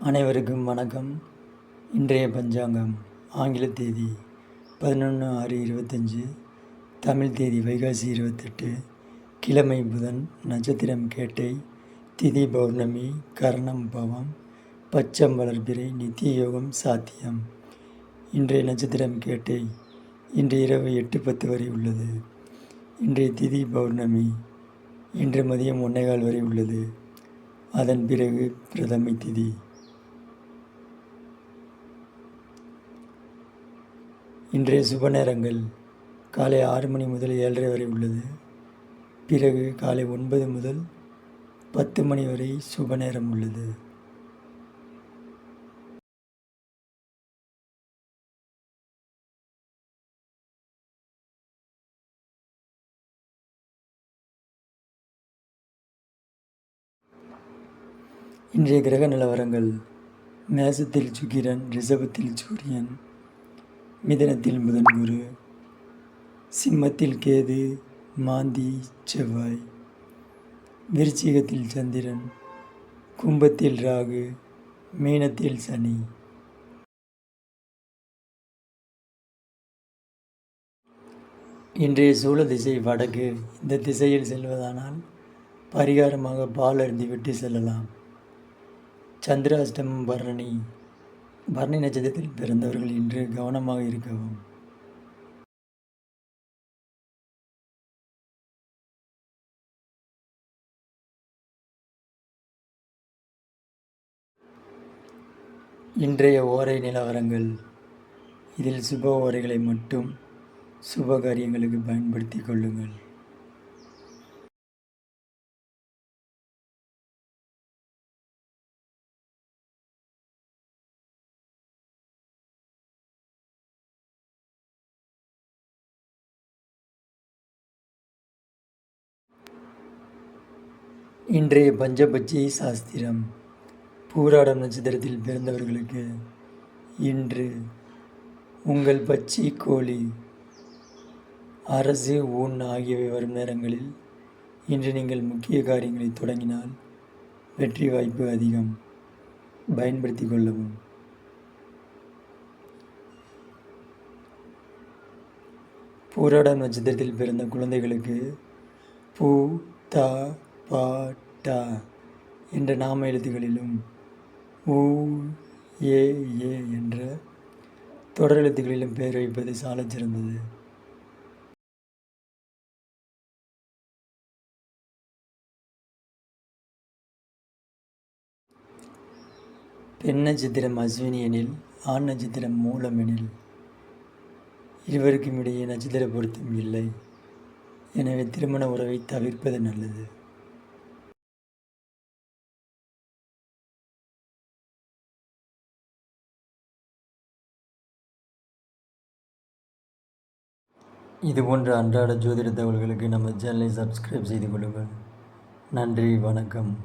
அனைவருக்கும் வணக்கம். இன்றைய பஞ்சாங்கம் ஆங்கில தேதி பதினொன்று ஆறு இருபத்தஞ்சி தமிழ் தேதி வைகாசி இருபத்தெட்டு கிழமை புதன் நட்சத்திரம் கேட்டை திதி பௌர்ணமி கர்ணம் பவம் பச்சம் வளர்பிறை நித்திய யோகம் சாத்தியம். இன்றைய நட்சத்திரம் கேட்டை இன்று இரவு எட்டு பத்து வரை உள்ளது. இன்றைய திதி பௌர்ணமி இன்று மதியம் ஒன்னேகால் வரை உள்ளது. அதன் பிறகு பிரதமை திதி. இன்றைய சுப நேரங்கள் காலை ஆறு மணி முதல் ஏழரை வரை உள்ளது. பிறகு காலை ஒன்பது முதல் பத்து மணி வரை சுப நேரம் உள்ளது. இன்றைய கிரக நிலவரங்கள் மேசத்தில் சுக்கிரன் ரிஷபத்தில் சூரியன் மிதனத்தில் புதன் குரு சிம்மத்தில் கேது மாந்தி செவ்வாய். விருச்சிகத்தில் சந்திரன் கும்பத்தில் ராகு மீனத்தில் சனி. இன்றைய சூழ திசை வடக்கு. இந்த திசையில் செல்வதானால் பரிகாரமாக பால் அருந்திவிட்டு செல்லலாம். சந்திராஷ்டமம் பரணி. பரணி நட்சத்திரத்தில் பிறந்தவர்கள் இன்று கவனமாக இருக்கவும். இன்றைய ஓரை நிலவரங்கள். இதில் சுப ஓரைகளை மட்டும் சுப காரியங்களுக்கு பயன்படுத்தி கொள்ளுங்கள். இன்றைய பஞ்சபட்சி சாஸ்திரம் பூராடம் நட்சத்திரத்தில் பிறந்தவர்களுக்கு இன்று உங்கள் பச்சி கோழி அரசு ஊன் ஆகியவை வரும் நேரங்களில் இன்று நீங்கள் முக்கிய காரியங்களை தொடங்கினால் வெற்றி வாய்ப்பு அதிகம். பயன்படுத்தி கொள்ளவும். பூராடம் நட்சத்திரத்தில் பிறந்த குழந்தைகளுக்கு பூ தா பாட்டா? என்ற நாம எழுத்துகளிலும் ஊ ஏ ஏ என்ற தொடர் எழுத்துக்களிலும் பெயர் வைப்பது சாலச் சிறந்தது. பெண் நட்சத்திரம் அஸ்வினி எனில் ஆண் நட்சத்திரம் மூலம் எனில் இருவருக்கும் இடையே நட்சத்திர பொருத்தம் இல்லை. எனவே திருமண உறவை தவிர்ப்பது நல்லது. இது போன்ற அன்றாட ஜோதிட தகவல்களுக்கு நம்ம சேனலை சப்ஸ்கிரைப் செய்து கொள்ளுங்கள். நன்றி வணக்கம்.